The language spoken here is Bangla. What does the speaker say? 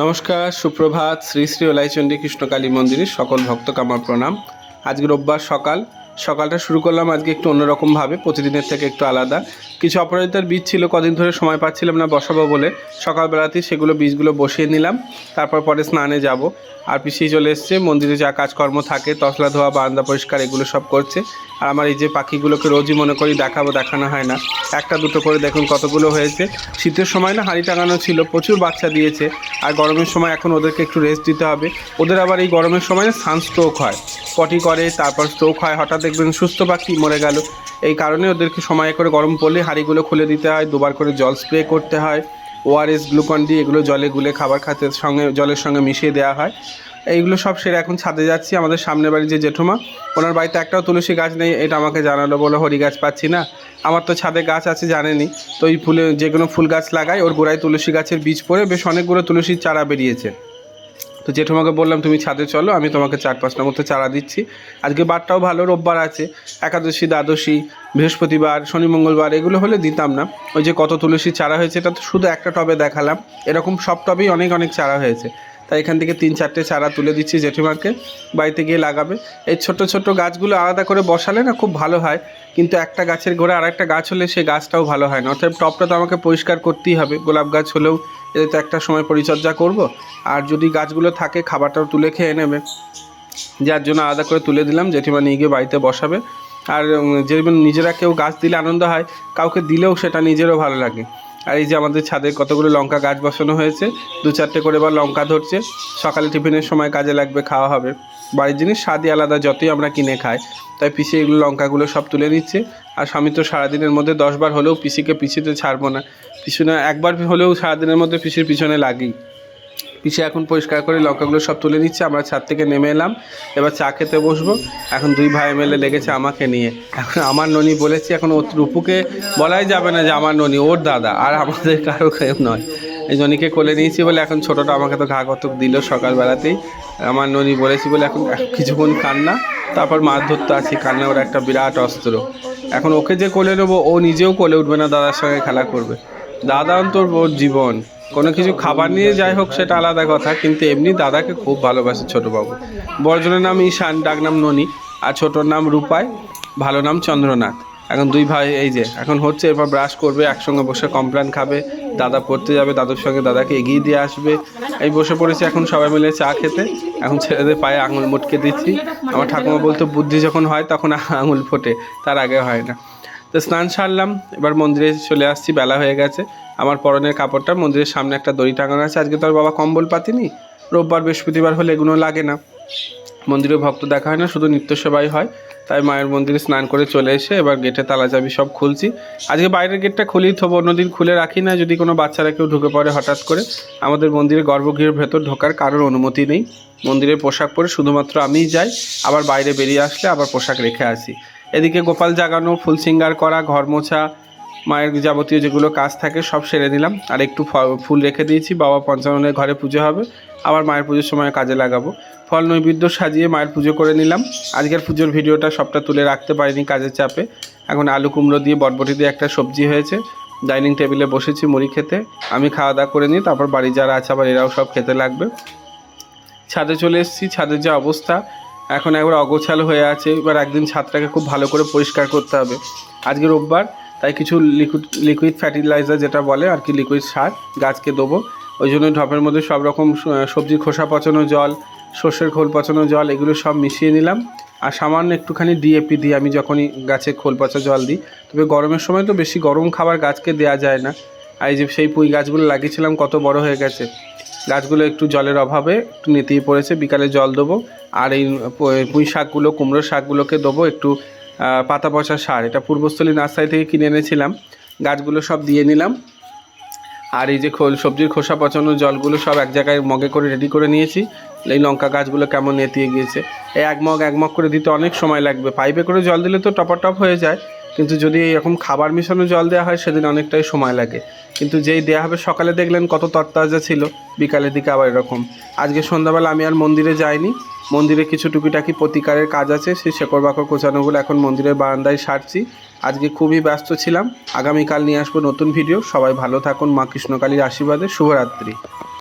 নমস্কার সুপ্রভাত শ্রী শ্রী ওলাইচন্ডী কৃষ্ণকালী মন্দিরের সকল ভক্ত কামার প্রণাম। আজকে রোববার সকাল সকালটা শুরু করলাম, আজকে একটু অন্যরকমভাবে, প্রতিদিনের থেকে একটু আলাদা। কিছু অপরাজিতার বীজ ছিল, কদিন ধরে সময় পাচ্ছিলাম না বসাবো বলে। সকালবেলাতেই সেগুলো বীজগুলো বসিয়ে নিলাম, তারপর পরে স্নানে যাব। আর পিছিয়ে চলে এসছে, মন্দিরে যা কাজকর্ম থাকে তসলা ধোয়া, বারান্দা পরিষ্কার, এগুলো সব করছে। আর আমার এই যে পাখিগুলোকে রোজই মনে করি দেখাবো, দেখানো হয় না। একটা দুটো করে দেখুন কতগুলো হয়েছে। শীতের সময় না হাঁড়ি টাঙানো ছিল, প্রচুর বাচ্চা দিয়েছে। আর গরমের সময় এখন ওদেরকে একটু রেস্ট দিতে হবে। ওদের আবার এই গরমের সময় সানস্ট্রোক হয়। পটি করে, তারপর স্ট্রোক হয়, হঠাৎ দেখবেন সুস্থ পাখি মরে গেল। এই কারণে ওদেরকে সময় করে গরম পড়লে হাঁড়িগুলো খুলে দিতে হয়, দুবার করে জল স্প্রে করতে হয়। ওআরএস গ্লুকন ডি এগুলো জলে গুলে খাবার খাতে সঙ্গে, জলের সঙ্গে মিশিয়ে দেওয়া হয়। এইগুলো সব সেরে এখন ছাদে যাচ্ছি, আমাদের সামনের বাড়ির যে জেঠুমা, ওনার বাড়িতে একটাও তুলসী গাছ নেই, এটা আমাকে জানালো, বলে হরি গাছ পাচ্ছি না। আমার তো ছাদে গাছ আছে, জানেনি। তো ওই ফুলে যে কোনো ফুল গাছ লাগাই, ওর গোড়ায় তুলসী গাছের বীজ পড়ে বেশ অনেকগুলো তুলসীর চারা বেরিয়েছে। তো জেঠুমাকে বললাম, তুমি ছাদে চলো, আমি তোমাকে চার পাঁচটার মধ্যে চারা দিচ্ছি। আজকে বারটাও ভালো, রোববার আছে, একাদশী, দ্বাদশী, বৃহস্পতিবার, শনি, মঙ্গলবার, এগুলো হলে দিতাম না। ওই যে কত তুলসী চারা হয়েছে, এটা তো শুধু একটা টবে দেখালাম। এরকম সব টবেই অনেক অনেক চারা হয়েছে। তাই এখান থেকে তিন চারটে চারা তুলে দিচ্ছি জেঠিমাকে, বাড়িতে গিয়ে লাগাবে। এই ছোট ছোট গাছগুলো আলাদা করে বসালে না খুব ভালো হয়, কিন্তু একটা গাছের গোড়া আর একটা গাছ হলে সেই গাছটাও ভালো হয় না। অর্থাৎ টবটা তো আমাকে পরিষ্কার করতেই হবে। গোলাপ গাছ হলেও এদের তো একটা সময় পরিচর্যা করব। আর যদি গাছগুলো থাকে, খাবারটাও তুলে খেয়ে নেবে। যার জন্য আলাদা করে তুলে দিলাম। জেঠিমা নিয়ে গিয়ে বাড়িতে বসাবে। আর যেমন নিজেরা কেউ গাছ দিলে আনন্দ হয়, কাউকে দিলেও সেটা নিজেরও ভালো লাগে। আর এই যে আমাদের ছাদে কতগুলো লঙ্কা গাছ বসানো হয়েছে, দু চারটে করে বা লঙ্কা ধরছে। সকালে টিফিনের সময় কাজে লাগবে, খাওয়া হবে। বাড়ির জিনিস স্বাদই আলাদা, যতই আমরা কিনে খাই। তাই পিসি এগুলো, লঙ্কাগুলো সব তুলে নিচ্ছে। আর স্বামী তো সারাদিনের মধ্যে দশবার হলেও পিসিকে পিছিতে ছাড়বো না। পিছনে একবার হলেও সারাদিনের মধ্যে পিসির পিছনে লাগি পিসে এখন পরিষ্কার করে লঙ্কাগুলো সব তুলে নিচ্ছে। আমরা ছাদ থেকে নেমে এলাম। এবার চা খেতে বসবো। এখন দুই ভাই মেলে লেগেছে আমাকে নিয়ে। এখন আমার ননি বলেছি, এখন ও রূপুকে বলাই যাবে না যে আমার ননি, ওর দাদা। আর আমাদের কারও কেউ নয়। এই জনিকে কোলে নিয়েছি বলে এখন ছোটোটা আমাকে তো ঘা কতক দিল সকালবেলাতেই। আমার ননি বলেছি বলে এখন কিছুক্ষণ কান্না তারপর মাছ ধরতে আছি কান্না ওর একটা বিরাট অস্ত্র। এখন ওকে যে কোলে নেব, ও নিজেও কোলে উঠবে না, দাদার সঙ্গে খেলা করবে। দাদা অন্তর ওর জীবন। কোনো কিছু খাবার নিয়ে যাই হোক সেটা আলাদা কথা, কিন্তু এমনি দাদাকে খুব ভালোবাসে ছোটোবাবু। বড়জনের নাম ঈশান ডাকনাম ননি, আর ছোটোর নাম রূপায় ভালো নাম চন্দ্রনাথ। এখন দুই ভাই, এই যে, এখন হচ্ছে এবার ব্রাশ করবে, একসঙ্গে বসে কমপ্লেন খাবে, দাদা পড়তে যাবে, দাদুর সঙ্গে দাদাকে এগিয়ে দিয়ে আসবে। এই বসে পড়েছি এখন সবাই মিলে চা খেতে, এখন ছেলেদের পায়ে আঙুল মুটকে দিচ্ছি। আমার ঠাকুমা বলতো, বুদ্ধি যখন হয় তখন আঙুল ফোটে, তার আগে হয় না। তো স্নান সারলাম, এবার মন্দিরে চলে আসছি, বেলা হয়ে গেছে। আমার পরনের কাপড়টা, মন্দিরের সামনে একটা দড়ি টাঙানো আছে। আজকে তো আর বাবা কম্বল পাতিনি, রোববার বৃহস্পতিবার হলে এগুলো লাগে না। মন্দিরে ভক্ত দেখা হয় না, শুধু নিত্য সেবাই হয়। তাই মায়ের মন্দিরে স্নান করে চলে এসে এবার গেটে তালা চাবি সব খুলছি। আজকে বাইরের গেটটা খুলেই থবো অন্যদিন খুলে রাখি না। যদি কোনো বাচ্চারা কেউ ঢুকে পড়ে হঠাৎ করে, আমাদের মন্দিরে গর্ভগৃহের ভেতর ঢোকার কারোর অনুমতি নেই। মন্দিরের পোশাক পরে শুধুমাত্র আমিই যাই, আবার বাইরে বেরিয়ে আসলে আবার পোশাক রেখে আসি। এদিকে গোপাল জাগানো, ফুল সিঙ্গার করা, ঘর মোছা, মায়ের যাবতীয় যেগুলো কাজ থাকে সব সেরে দিলাম আর একটু ফুল রেখে দিয়েছি, বাবা পঞ্চাননের ঘরে পুজো হবে, আবার মায়ের পুজোর সময় কাজে লাগাবো। ফল নৈবেদ্য সাজিয়ে মায়ের পুজো করে নিলাম। আজকের পুজোর ভিডিওটা সবটা তুলে রাখতে পারিনি কাজের চাপে। এখন আলু কুমড়ো দিয়ে, বটবটি দিয়ে একটা সবজি হয়েছে। ডাইনিং টেবিলে বসেছি মুড়ি খেতে। আমি খাওয়া দাওয়া করে নিই, তারপর বাড়ি যারা আছে আবার এরাও সব খেতে লাগবে। ছাদে চলে এসেছি, ছাদের যা অবস্থা এখন একবার অগোছাল হয়ে আছে। এবার একদিন ছাদটাকে খুব ভালো করে পরিষ্কার করতে হবে। আজকে রোববার, তাই কিছু লিকুইড লিকুইড ফার্টিলাইজার যেটা বলে আর কি লিকুইড সার গাছকে দেবো। ওই জন্য ঢপের মধ্যে সব রকম সবজির খোসা পচানো জল, সর্ষের খোল পচানো জল, এগুলো সব মিশিয়ে নিলাম। আর সামান্য একটুখানি ডিএপি দিই আমি যখনই গাছে খোল পচা জল দিই, তবে গরমের সময় তো বেশি গরম খাবার গাছকে দেওয়া যায় না। আর এই যে সেই পুঁই গাছগুলো লাগিয়েছিলাম, কত বড় হয়ে গেছে। গাছগুলো একটু জলের অভাবে একটু নেতিয়ে পড়েছে, বিকালে জল দেবো। আর এই পুঁই শাকগুলো, কুমড়ো শাকগুলোকে দেবো একটু পাতা পচা সার। এটা পূর্বস্থলী নার্সারি থেকে কিনে এনেছিলাম। গাছগুলো সব দিয়ে নিলাম। আর এই যে সবজির খোসা পচানো জলগুলো সব এক জায়গায় মগে করে রেডি করে নিয়েছি। এই লঙ্কা গাছগুলো কেমন নেতিয়ে গিয়েছে। এই এক মগ এক মগ করে দিতে অনেক সময় লাগবে। পাইপে করে জল দিলে তো টপাটপ হয়ে যায়। কিন্তু যদি এরকম খাবার মিশানো জল দেওয়া হয়, সেদিন অনেকটাই সময় লাগে। কিন্তু যেই দেওয়া হবে, সকালে দেখলেন কত তরতাজা ছিল, বিকালের দিকে আবার এরকম। আজকে সন্ধ্যাবেলা আমি আর মন্দিরে যাইনি। মন্দিরে কিছু টুকিটাকি প্রতিকারের কাজ আছে, সেই শেকড় বাকড় কোচানোগুলো এখন মন্দিরের বারান্দায় সারছি। আজকে খুবই ব্যস্ত ছিলাম। আগামীকাল নিয়ে আসব নতুন ভিডিও। সবাই ভালো থাকুন। মা কৃষ্ণকালীর আশীর্বাদে শুভরাত্রি।